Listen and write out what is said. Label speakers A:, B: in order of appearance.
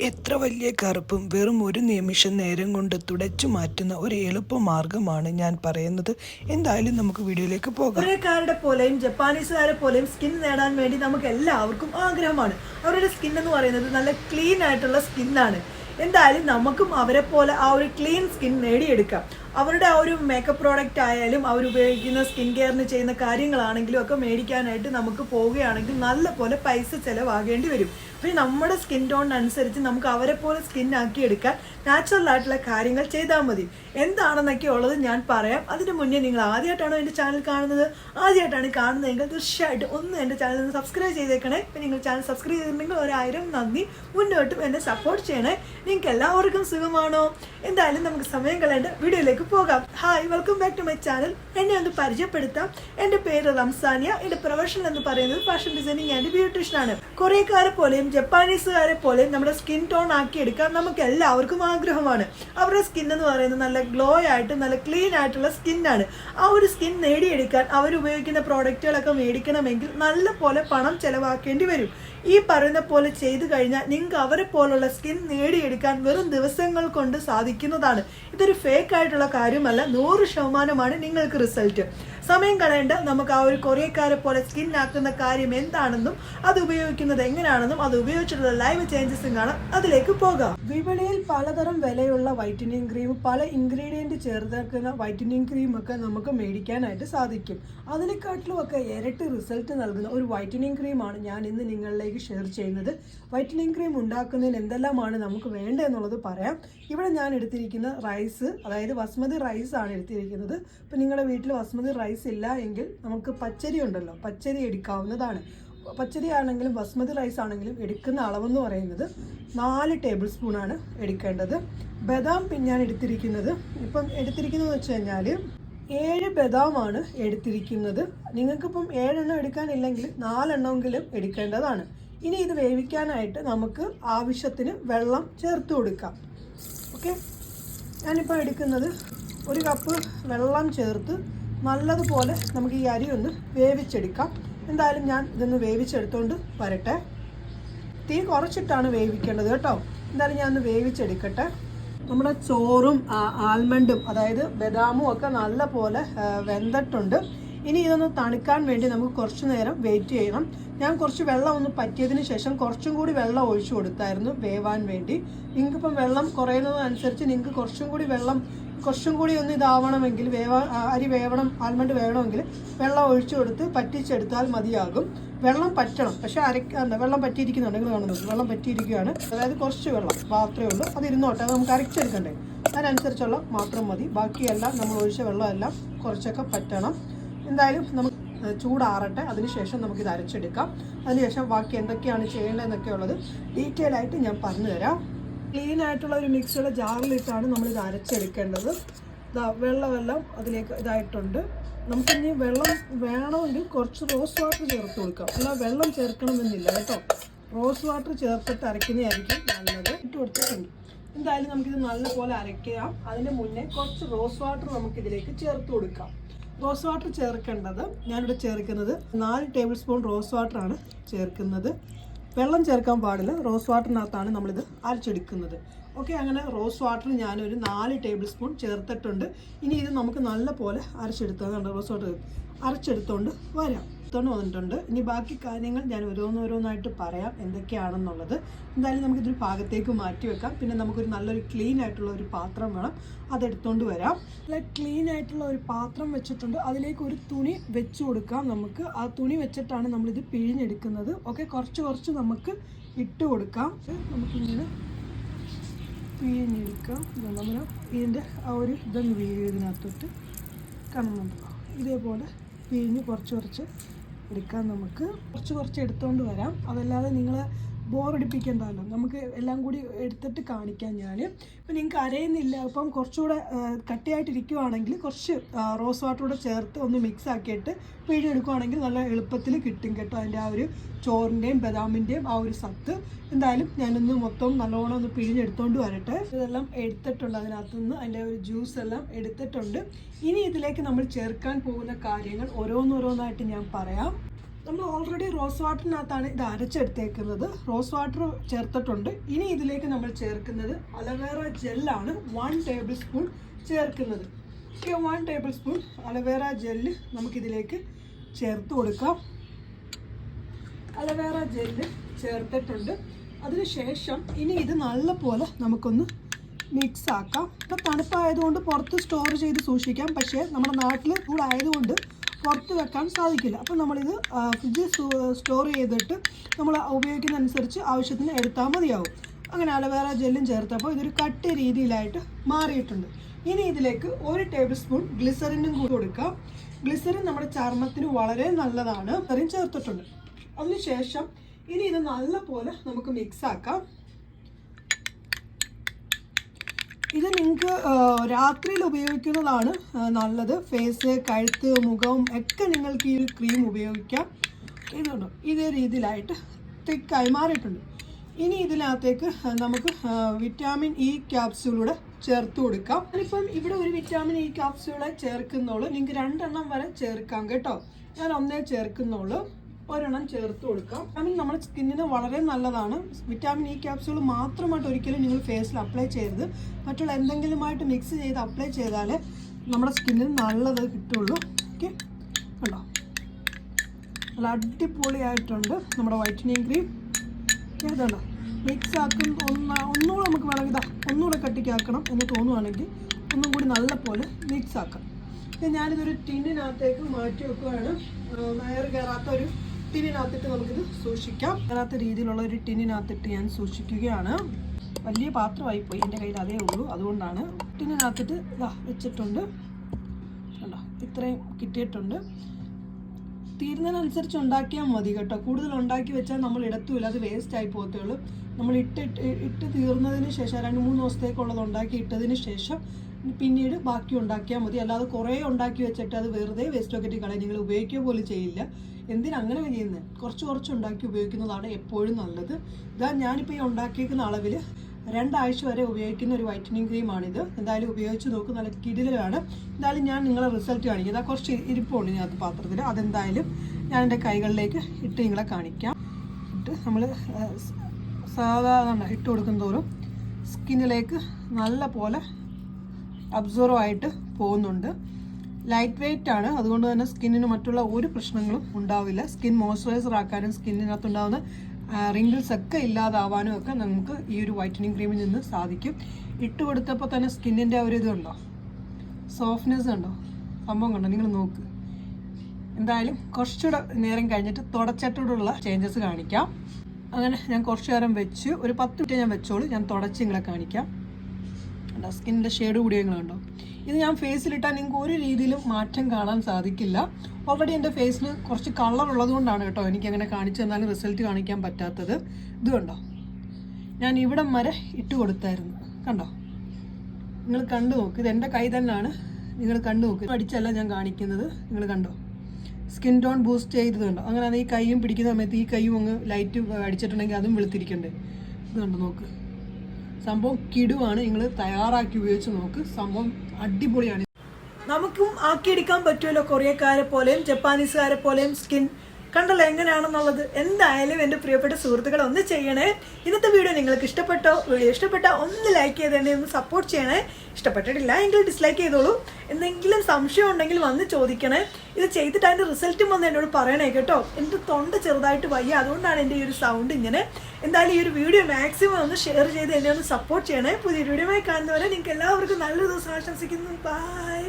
A: എത്ര വലിയ കറുപ്പും വെറും ഒരു നിമിഷം നേരം കൊണ്ട് തുടച്ചു മാറ്റുന്ന ഒരു എളുപ്പ മാർഗമാണ് ഞാൻ പറയുന്നത്. എന്തായാലും നമുക്ക് വീഡിയോയിലേക്ക് പോകാം.
B: കൊറിയക്കാരുടെ പോലെയും ജപ്പാനീസുകാരെ പോലെയും സ്കിൻ നേടാൻ വേണ്ടി നമുക്ക് എല്ലാവർക്കും ആഗ്രഹമാണ്. അവരുടെ സ്കിൻ എന്ന് പറയുന്നത് നല്ല ക്ലീൻ ആയിട്ടുള്ള സ്കിന്നാണ്. എന്തായാലും നമുക്കും അവരെ പോലെ ആ ഒരു ക്ലീൻ സ്കിൻ നേടിയെടുക്കാം. അവരുടെ ആ ഒരു മേക്കപ്പ് പ്രോഡക്റ്റ് ആയാലും അവർ ഉപയോഗിക്കുന്ന സ്കിൻ കെയറിന് ചെയ്യുന്ന കാര്യങ്ങളാണെങ്കിലും ഒക്കെ മേടിക്കാനായിട്ട് നമുക്ക് പോവുകയാണെങ്കിൽ നല്ല പോലെ പൈസ ചിലവാകേണ്ടി വരും. പിന്നെ നമ്മുടെ സ്കിൻ ടോണിനനുസരിച്ച് നമുക്ക് അവരെ പോലെ സ്കിൻ ആക്കി എടുക്കാൻ നാച്ചുറൽ ആയിട്ടുള്ള കാര്യങ്ങൾ ചെയ്താൽ മതി. എന്താണെന്നൊക്കെ ഉള്ളത് ഞാൻ പറയാം. അതിന് മുന്നേ നിങ്ങൾ ആദ്യമായിട്ടാണോ എന്റെ ചാനൽ കാണുന്നത്? ആദ്യമായിട്ടാണ് കാണുന്നതെങ്കിൽ തീർച്ചയായിട്ടും ഒന്ന് എന്റെ ചാനൽ ഒന്ന് സബ്സ്ക്രൈബ് ചെയ്തേക്കണേ. പിന്നെ നിങ്ങൾ ചാനൽ സബ്സ്ക്രൈബ് ചെയ്തിട്ടുണ്ടെങ്കിൽ ഒരായിരം നന്ദി. മുന്നോട്ടും എന്നെ സപ്പോർട്ട് ചെയ്യണേ. നിങ്ങൾക്ക് എല്ലാവർക്കും സുഖമാണോ? എന്തായാലും നമുക്ക് സമയം കളയേണ്ട. വീഡിയോയിലേക്ക് പോകാം. Hi welcome back to my channel എന്നെ ഒന്ന് പരിചയപ്പെടുത്താം. എന്റെ പേര് റംസാനിയ. എന്റെ പ്രൊഫഷൻ എന്ന് പറയുന്നത് ഫാഷൻ ഡിസൈനിങ് ആൻഡ് ബ്യൂട്ടീഷ്യൻ ആണ്. കൊറിയക്കാരെ പോലെയും ജപ്പാനീസുകാരെ പോലെയും നമ്മുടെ സ്കിൻ ടോൺ ആക്കി എടുക്കാൻ നമുക്ക് എല്ലാവർക്കും ആഗ്രഹമാണ്. അവരുടെ സ്കിൻ എന്ന് പറയുന്നത് നല്ല ഗ്ലോ ആയിട്ട് നല്ല ക്ലീൻ ആയിട്ടുള്ള സ്കിന്നാണ് ആ ഒരു സ്കിൻ നേടിയെടുക്കാൻ അവർ ഉപയോഗിക്കുന്ന പ്രോഡക്റ്റുകളൊക്കെ മേടിക്കണമെങ്കിൽ നല്ല പോലെ പണം ചെലവാക്കേണ്ടി വരും. ഈ പറയുന്ന പോലെ ചെയ്തു കഴിഞ്ഞാൽ നിങ്ങൾക്ക് അവരെ പോലുള്ള സ്കിൻ നേടിയെടുക്കാൻ വെറും ദിവസങ്ങൾ കൊണ്ട് സാധിക്കുന്നതാണ്. ഇതൊരു ഫേക്ക് ആയിട്ടുള്ള കാര്യമല്ല. നൂറ് ശതമാനമാണ് നിങ്ങൾക്ക് റിസൾട്ട് സമയം കളയേണ്ട നമുക്ക് ആ ഒരു കൊറിയക്കാരെ പോലെ സ്കിൻ ആക്കുന്ന കാര്യം എന്താണെന്നും അത് ഉപയോഗിക്കുന്നത് എങ്ങനെയാണെന്നും അത് ഉപയോഗിച്ചിട്ടുള്ള ലൈവ് ചേഞ്ചസും കാണാം. അതിലേക്ക് പോകാം. വിപണിയിൽ പലതരം വിലയുള്ള വൈറ്റനിങ് ക്രീം പല ഇൻഗ്രീഡിയന്റ് ചേർത്തേക്കുന്ന വൈറ്റനിങ് ക്രീം ഒക്കെ നമുക്ക് മേടിക്കാനായിട്ട് സാധിക്കും. അതിനെക്കാട്ടിലും ഒക്കെ ഇരട്ടി റിസൾട്ട് നൽകുന്ന ഒരു വൈറ്റനിങ് ക്രീമാണ് ഞാൻ ഇന്ന് നിങ്ങളിലേക്ക് ഷെയർ ചെയ്യുന്നത്. വൈറ്റനിങ് ക്രീം ഉണ്ടാക്കുന്നതിന് എന്തെല്ലാമാണ് നമുക്ക് വേണ്ടതെന്നുള്ളത് പറയാം. ഇവിടെ ഞാൻ എടുത്തിരിക്കുന്ന റൈസ് അതായത് വസ്മതി റൈസ് ആണ് എടുത്തിരിക്കുന്നത്. ഇപ്പം നിങ്ങളുടെ വീട്ടിൽ വസ്മതി റൈസ് ഇല്ല എങ്കിൽ നമുക്ക് പച്ചരി ഉണ്ടല്ലോ. പച്ചരി എടുക്കാവുന്നതാണ്. പച്ചരി ആണെങ്കിലും ബസ്മതി റൈസ് ആണെങ്കിലും എടുക്കുന്ന അളവെന്ന് പറയുന്നത് നാല് ടേബിൾ സ്പൂണാണ് എടുക്കേണ്ടത്. ബദാം ഞാൻ എടുത്തിരിക്കുന്നത്. ഇപ്പം എടുത്തിരിക്കുന്നത് വെച്ച് കഴിഞ്ഞാൽ ഏഴ് ബദാമാണ് എടുത്തിരിക്കുന്നത്. നിങ്ങൾക്കിപ്പം ഏഴെണ്ണം എടുക്കാനില്ലെങ്കിൽ നാലെണ്ണമെങ്കിലും എടുക്കേണ്ടതാണ്. ഇനി ഇത് വേവിക്കാനായിട്ട് നമുക്ക് ആവശ്യത്തിന് വെള്ളം ചേർത്ത് കൊടുക്കാം. ഓക്കെ ഞാനിപ്പോൾ എടുക്കുന്നത് ഒരു കപ്പ് വെള്ളം ചേർത്ത് നല്ലതുപോലെ നമുക്ക് ഈ അരി ഒന്ന് വേവിച്ചെടുക്കാം. എന്തായാലും ഞാൻ ഇതൊന്ന് വേവിച്ചെടുത്തുകൊണ്ട് വരട്ടെ. തീ കുറച്ചിട്ടാണ് വേവിക്കേണ്ടത് കേട്ടോ. എന്തായാലും ഞാൻ ഒന്ന് വേവിച്ചെടുക്കട്ടെ. നമ്മുടെ ചോറും ആൽമണ്ടും അതായത് ബദാമും ഒക്കെ നല്ല പോലെ വെന്തിട്ടുണ്ട്. ഇനി ഇതൊന്ന് തണുക്കാൻ വേണ്ടി നമുക്ക് കുറച്ച് നേരം വെയിറ്റ് ചെയ്യണം. ഞാൻ കുറച്ച് വെള്ളം ഒന്ന് പറ്റിയതിന് ശേഷം കുറച്ചും കൂടി വെള്ളം ഒഴിച്ചു കൊടുത്തായിരുന്നു വേവാൻ വേണ്ടി. നിങ്ങൾക്കിപ്പം വെള്ളം കുറയുന്നതനുസരിച്ച് നിങ്ങൾക്ക് കുറച്ചും കൂടി വെള്ളം കുറച്ചും കൂടി ഒന്ന് ഇതാവണമെങ്കിൽ വേവ അരി വേവണം ആൽമണ്ട് വേണമെങ്കിൽ വെള്ളം ഒഴിച്ചു കൊടുത്ത് പറ്റിച്ചെടുത്താൽ മതിയാകും. വെള്ളം പറ്റണം. പക്ഷെ അരക്ക എന്താ വെള്ളം പറ്റിയിരിക്കുന്നുണ്ട്. നിങ്ങൾ കാണുന്നത് വെള്ളം പറ്റിയിരിക്കുകയാണ്. അതായത് കുറച്ച് വെള്ളം മാത്രമേ ഉള്ളൂ. അത് ഇരുന്നോട്ടെ. അത് നമുക്ക് അരച്ചെടുക്കണ്ടേ? അതിനനുസരിച്ചുള്ള മാത്രം മതി. ബാക്കിയെല്ലാം നമ്മൾ ഒഴിച്ച വെള്ളമെല്ലാം കുറച്ചൊക്കെ പറ്റണം. എന്തായാലും നമുക്ക് ചൂടാറട്ടെ. അതിനുശേഷം നമുക്ക് ഇത് അരച്ചെടുക്കാം. അതിനുശേഷം ബാക്കി എന്തൊക്കെയാണ് ചെയ്യേണ്ടതെന്നൊക്കെ ഉള്ളത് ഡീറ്റെയിൽ ആയിട്ട് ഞാൻ പറഞ്ഞു തരാം ക്ലീൻ ആയിട്ടുള്ള ഒരു മിക്സിയുടെ ജാറിലിട്ടാണ് നമ്മൾ ഇത് അരച്ചെടുക്കേണ്ടത് വെള്ളമെല്ലാം അതിലേക്ക് ഇതായിട്ടുണ്ട്. നമുക്കിനി വെള്ളം വേണമെങ്കിൽ കുറച്ച് റോസ് വാട്ടർ ചേർത്ത് കൊടുക്കാം. അല്ല വെള്ളം ചേർക്കണമെന്നില്ല കേട്ടോ. റോസ് വാട്ടർ ചേർത്തിട്ട് അരയ്ക്കുന്നതായിരിക്കും നല്ലത്. ഇട്ട് കൊടുത്തിട്ടുണ്ട്. എന്തായാലും നമുക്കിത് നല്ലപോലെ അരയ്ക്കാം. അതിന് മുന്നേ കുറച്ച് റോസ് വാട്ടർ നമുക്കിതിലേക്ക് ചേർത്ത് കൊടുക്കാം. റോസ് വാട്ടർ ചേർക്കേണ്ടത് ഞാനിവിടെ ചേർക്കുന്നത് നാല് ടേബിൾ സ്പൂൺ റോസ് വാട്ടറാണ് ചേർക്കുന്നത്. വെള്ളം ചേർക്കാൻ പാടില്ല. റോസ് വാട്ടറിനകത്താണ് നമ്മളിത് അരച്ചെടുക്കുന്നത്. ഓക്കെ അങ്ങനെ റോസ് വാട്ടർ ഞാനൊരു നാല് ടേബിൾ സ്പൂൺ ചേർത്തിട്ടുണ്ട്. ഇനി ഇത് നമുക്ക് നല്ല പോലെ അരച്ചെടുത്തത് റോസ് വാട്ടർ അരച്ചെടുത്തോണ്ട് വരാം. എടുത്തോണ്ട് വന്നിട്ടുണ്ട്. ഇനി ബാക്കി കാര്യങ്ങൾ ഞാൻ ഓരോന്നോരോന്നായിട്ട് പറയാം എന്തൊക്കെയാണെന്നുള്ളത്. എന്തായാലും നമുക്കിതൊരു ഭാഗത്തേക്ക് മാറ്റി വെക്കാം. പിന്നെ നമുക്കൊരു നല്ലൊരു ക്ലീൻ ആയിട്ടുള്ള ഒരു പാത്രം വേണം. അതെടുത്തോണ്ട് വരാം. നല്ല ക്ലീൻ ആയിട്ടുള്ള ഒരു പാത്രം വെച്ചിട്ടുണ്ട്. അതിലേക്ക് ഒരു തുണി വെച്ച് കൊടുക്കാം നമുക്ക്. ആ തുണി വെച്ചിട്ടാണ് നമ്മളിത് പിഴിഞ്ഞെടുക്കുന്നത്. ഓക്കെ കുറച്ച് കുറച്ച് നമുക്ക് ഇട്ട് കൊടുക്കാം. നമുക്കിങ്ങനെ പിഴിഞ്ഞെടുക്കാം. നമ്മുടെ ഇതിന്റെ ആ ഒരു ഇതൊന്ന് വീഴും കാണുന്നുണ്ടോ ഇതേപോലെ പിഴിഞ്ഞ് കുറച്ച് കുറച്ച് എടുക്കാം നമുക്ക് കുറച്ച് കുറച്ച് എടുത്തുകൊണ്ട് വരാം. അതല്ലാതെ നിങ്ങൾ ബോറടിപ്പിക്കേണ്ടതല്ലോ നമുക്ക് എല്ലാം കൂടി എടുത്തിട്ട് കാണിക്കാം ഞാൻ ഇപ്പം നിങ്ങൾക്ക് അരയുന്നില്ല. അപ്പം കുറച്ചുകൂടെ കട്ടിയായിട്ടിരിക്കുവാണെങ്കിൽ കുറച്ച് റോസ് വാട്ടർ കൂടെ ചേർത്ത് ഒന്ന് മിക്സ് ആക്കിയിട്ട് പിഴിഞ്ഞെടുക്കുവാണെങ്കിൽ നല്ല എളുപ്പത്തിൽ കിട്ടും കേട്ടോ അതിന്റെ ആ ഒരു ചോറിന്റെയും ബദാമിന്റെയും ആ ഒരു സത്ത്. എന്തായാലും ഞാനൊന്ന് മൊത്തം നല്ലോണം ഒന്ന് പിഴിഞ്ഞെടുത്തോണ്ട് വരട്ടെ. ഇതെല്ലാം എടുത്തിട്ടുണ്ട് അതിനകത്ത് നിന്ന് അതിന്റെ ഒരു ജ്യൂസ് എല്ലാം എടുത്തിട്ടുണ്ട്. ഇനി ഇതിലേക്ക് നമ്മൾ ചേർക്കാൻ പോകുന്ന കാര്യങ്ങൾ ഓരോന്നോരോന്നായിട്ട് ഞാൻ പറയാം. നമ്മൾ ഓൾറെഡി റോസ് വാട്ടറിനകത്താണ് ഇത് അരച്ചെടുത്തേക്കുന്നത്. റോസ് വാട്ടർ ചേർത്തിട്ടുണ്ട്. ഇനി ഇതിലേക്ക് നമ്മൾ ചേർക്കുന്നത് അലവേറ ജെല്ലാണ് വൺ ടേബിൾ സ്പൂൺ ചേർക്കുന്നത്. Okay one tablespoon aloe vera gel നമുക്കിതിലേക്ക് ചേർത്ത് കൊടുക്കാം. അലവേറ ജെല്ല് ചേർത്തിട്ടുണ്ട്. അതിനുശേഷം ഇനി ഇത് നല്ലപോലെ നമുക്കൊന്ന് മിക്സ് ആക്കാം. ഇപ്പം തണുപ്പായതുകൊണ്ട് പുറത്ത് സ്റ്റോർ ചെയ്ത് സൂക്ഷിക്കാം. പക്ഷേ നമ്മുടെ നാട്ടിൽ ചൂടായതുകൊണ്ട് പുറത്ത് വെക്കാൻ സാധിക്കില്ല. അപ്പം നമ്മളിത് ഫ്രിഡ്ജിൽ സ്റ്റോർ ചെയ്തിട്ട് നമ്മൾ ഉപയോഗിക്കുന്ന അനുസരിച്ച് ആവശ്യത്തിന് എടുത്താൽ മതിയാവും. അങ്ങനെ അലവേറ ജെല്ലും ചേർത്തപ്പോൾ ഇതൊരു കട്ട് രീതിയിലായിട്ട് മാറിയിട്ടുണ്ട്. ഇനി ഇതിലേക്ക് ഒരു ടേബിൾ സ്പൂൺ ഗ്ലിസറിനും കൂടി കൊടുക്കാം. ഗ്ലിസറിൻ നമ്മുടെ ചർമ്മത്തിന് വളരെ നല്ലതാണ്. ഗ്ലിസറിൻ ചേർത്തിട്ടുണ്ട്. അതിനുശേഷം ഇനി ഇത് നല്ലപോലെ നമുക്ക് മിക്സ് ആക്കാം. ഇത് നിങ്ങൾക്ക് രാത്രിയിൽ ഉപയോഗിക്കുന്നതാണ് നല്ലത്. ഫേസ് കഴുത്ത് മുഖം ഒക്കെ നിങ്ങൾക്ക് ഈ ക്രീം ഉപയോഗിക്കാം. ഇതുണ്ടോ ഇതേ രീതിയിലായിട്ട് തിക്കായി മാറിയിട്ടുണ്ട്. ഇനി ഇതിനകത്തേക്ക് നമുക്ക് വിറ്റാമിൻ ഇ ക്യാപ്സ്യൂളൂടെ ചേർത്ത് കൊടുക്കാം. ഞാനിപ്പം ഇവിടെ ഒരു വിറ്റാമിൻ ഇ ക്യാപ്സ്യൂളെ ചേർക്കുന്നുള്ളൂ. നിങ്ങൾക്ക് രണ്ടെണ്ണം വരെ ചേർക്കാം കേട്ടോ. ഞാൻ ഒന്നേ ചേർക്കുന്നുള്ളൂ. ഒരെണ്ണം ചേർത്ത് കൊടുക്കാം. വിറ്റാമിൻ നമ്മുടെ സ്കിന്നിന് വളരെ നല്ലതാണ്. വിറ്റാമിൻ ഇ ക്യാപ്സ്യൂൾ മാത്രമായിട്ട് ഒരിക്കലും നിങ്ങൾ ഫേസിൽ അപ്ലൈ ചെയ്യരുത്. മറ്റുള്ള എന്തെങ്കിലുമായിട്ട് മിക്സ് ചെയ്ത് അപ്ലൈ ചെയ്താൽ നമ്മുടെ സ്കിന്നിന് നല്ലത് കിട്ടുള്ളൂ. ഓക്കെ കണ്ടോ? നല്ല അടിപൊളിയായിട്ടുണ്ട് നമ്മുടെ വൈറ്റനിങ് ക്രീം ഏതാണോ മിക്സ് ആക്കും ഒന്ന് ഒന്നുകൂടെ നമുക്ക് വേണമെങ്കിൽ ഇതാ ഒന്നുകൂടെ കട്ടിക്കാക്കണം എന്ന് തോന്നുവാണെങ്കിൽ ഒന്നും കൂടി നല്ലപോലെ മിക്സ് ആക്കാം. ഞാനിതൊരു ടിന്നിനകത്തേക്ക് മാറ്റി വെക്കുകയാണ് വയറ് കയറാത്ത ഒരു ടിന്നിനകത്തിട്ട് നമുക്കിത് സൂക്ഷിക്കാം. അങ്ങനത്തെ രീതിയിലുള്ള ഒരു ടിന്നിനകത്തിട്ട് ഞാൻ സൂക്ഷിക്കുകയാണ്. വലിയ പാത്രമായി പോയി. എന്റെ കയ്യിൽ അതേ ഉള്ളൂ. അതുകൊണ്ടാണ് ടിന്നിനകത്തിട്ട് ഇതാ വെച്ചിട്ടുണ്ട്. കണ്ടോ? ഇത്രയും കിട്ടിയിട്ടുണ്ട്. തീരുന്നതിനനുസരിച്ച് ഉണ്ടാക്കിയാൽ മതി കേട്ടോ. കൂടുതൽ ഉണ്ടാക്കി വെച്ചാൽ നമ്മൾ ഇടത്തുമില്ല. അത് വേസ്റ്റ് ആയി പോകത്തേ ഉള്ളൂ. നമ്മൾ ഇട്ട് ഇട്ട് തീർന്നതിന് ശേഷം രണ്ട് മൂന്ന് ദിവസത്തേക്കുള്ളത് ഉണ്ടാക്കി ഇട്ടതിന് ശേഷം പിന്നീട് ബാക്കി ഉണ്ടാക്കിയാൽ മതി. അല്ലാതെ കുറേ ഉണ്ടാക്കി വെച്ചിട്ട് അത് വെറുതെ വേസ്റ്റ് ഒക്കെ കളയാൻ നിങ്ങൾ ഉപയോഗിക്കുക പോലും ചെയ്യില്ല. എന്തിനാ അങ്ങനെ ചെയ്യുന്നത് കുറച്ച് കുറച്ച് ഉണ്ടാക്കി ഉപയോഗിക്കുന്നതാണ് എപ്പോഴും നല്ലത്. ഇതാ ഞാനിപ്പോൾ ഈ ഉണ്ടാക്കിയേക്കുന്ന അളവിൽ രണ്ടാഴ്ച വരെ ഉപയോഗിക്കുന്ന ഒരു വൈറ്റനിങ് ക്രീമാണിത് എന്തായാലും ഉപയോഗിച്ച് നോക്ക് നല്ല കിടിലാണ് എന്തായാലും ഞാൻ നിങ്ങളെ റിസൾട്ട് കാണിക്കാം. ഇതാ കുറച്ച് ഇരിപ്പുണ്ട് ഇതിനകത്ത് പാത്രത്തിൽ അതെന്തായാലും ഞാൻ എന്റെ കൈകളിലേക്ക് ഇട്ട് നിങ്ങളെ കാണിക്കാം. ഇട്ട് നമ്മൾ സാധാരണ ഇട്ട് കൊടുക്കും തോറും സ്കിന്നിലേക്ക് നല്ല പോലെ അബ്സോർവ് ആയിട്ട് പോകുന്നുണ്ട്. ലൈറ്റ് വെയിറ്റ് ആണ്. അതുകൊണ്ട് തന്നെ സ്കിന്നിന് മറ്റുള്ള ഒരു പ്രശ്നങ്ങളും ഉണ്ടാവില്ല. സ്കിൻ മോയ്സ്ചറൈസർ ആക്കാനും സ്കിന്നിനകത്തുണ്ടാകുന്ന റിങ്കിൾസ് ഒക്കെ ഇല്ലാതാവാനും ഒക്കെ നമുക്ക് ഈ ഒരു വൈറ്റനിങ് ക്രീമിൽ നിന്ന് സാധിക്കും. ഇട്ട് കൊടുത്തപ്പോൾ തന്നെ സ്കിന്നിന്റെ ഒരു ഇതുണ്ടോ? സോഫ്റ്റ്നെസ് ഉണ്ടോ? സംഭവം കണ്ടോ? നിങ്ങൾ നോക്ക്. എന്തായാലും കുറച്ചുകൂടെ നേരം കഴിഞ്ഞിട്ട് തുടച്ചിട്ടോടുള്ള ചേഞ്ചസ് കാണിക്കാം. അങ്ങനെ ഞാൻ കുറച്ചു നേരം വെച്ച്. ഒരു പത്ത് മിനിറ്റ് ഞാൻ വെച്ചോളൂ. ഞാൻ തുടച്ച് നിങ്ങളെ കാണിക്കാം. സ്കിന്നിന്റെ ഷെയ്ഡ് കൂടിയ കണ്ടോ? ഇത് ഞാൻ ഫേസിലിട്ടാൽ നിങ്ങൾക്ക് ഒരു രീതിയിലും മാറ്റം കാണാൻ സാധിക്കില്ല. ഓൾറെഡി എന്റെ ഫേസിൽ കുറച്ച് കളർ ഉള്ളതുകൊണ്ടാണ് കേട്ടോ എനിക്ക് അങ്ങനെ കാണിച്ചു തന്നാലും റിസൾട്ട് കാണിക്കാൻ പറ്റാത്തത്. ഇത് കണ്ടോ? ഞാൻ ഇവിടം വരെ ഇട്ട് കൊടുത്തായിരുന്നു. കണ്ടോ? നിങ്ങൾ കണ്ടു നോക്ക്. ഇത് എന്റെ കൈ തന്നെയാണ്. നിങ്ങൾ കണ്ടു നോക്ക്. അടിച്ചല്ല ഞാൻ കാണിക്കുന്നത്. നിങ്ങൾ കണ്ടോ? സ്കിൻ ടോൺ ബൂസ്റ്റ് ചെയ്തതുണ്ടോ അങ്ങനെ ഈ കൈയും പിടിക്കുന്ന സമയത്ത് ഈ കൈയും അങ്ങ് ലൈറ്റ് അടിച്ചിട്ടുണ്ടെങ്കിൽ അതും വെളുത്തിരിക്കണ്ടേ? ഇത് കണ്ടോ? നോക്ക്. സംഭവം കിടുവാണ്. നിങ്ങൾ തയ്യാറാക്കി ഉപയോഗിച്ച് നോക്ക്. സംഭവം അടിപൊളിയാണ്. നമുക്കും ആക്കിയെടുക്കാൻ പറ്റുമല്ലോ കൊറിയക്കാരെ പോലെയും ജപ്പാനീസുകാരെ പോലെയും സ്കിൻ കണ്ടല്ലോ എങ്ങനെയാണെന്നുള്ളത്. എന്തായാലും എന്റെ പ്രിയപ്പെട്ട സുഹൃത്തുക്കളെ ഒന്ന് ചെയ്യണേ. ഇന്നത്തെ വീഡിയോ നിങ്ങൾക്ക് ഇഷ്ടപ്പെട്ടോ വീഡിയോ ഇഷ്ടപ്പെട്ട ഒന്ന് ലൈക്ക് ചെയ്ത് ഒന്ന് സപ്പോർട്ട് ചെയ്യണേ. ഇഷ്ടപ്പെട്ടിട്ടില്ല എങ്കിൽ ഡിസ്ലൈക്ക് ചെയ്തോളൂ. എന്തെങ്കിലും സംശയം ഉണ്ടെങ്കിൽ വന്ന് ചോദിക്കണേ. ഇത് ചെയ്തിട്ട് അതിന്റെ റിസൾട്ടും വന്ന് എന്നോട് പറയണേ കേട്ടോ. എന്റെ തൊണ്ട ചെറുതായിട്ട് വയ്യ. അതുകൊണ്ടാണ് എന്റെ ഈ ഒരു സൗണ്ട് ഇങ്ങനെ. എന്തായാലും ഈ ഒരു വീഡിയോ മാക്സിമം ഒന്ന് ഷെയർ ചെയ്ത് എന്നെ ഒന്ന് സപ്പോർട്ട് ചെയ്യണേ. പുതിയ വീഡിയോ കാണുന്നവരെ നിങ്ങൾക്ക് എല്ലാവർക്കും നല്ലൊരു ദിവസം ആശംസിക്കുന്നു. ബൈ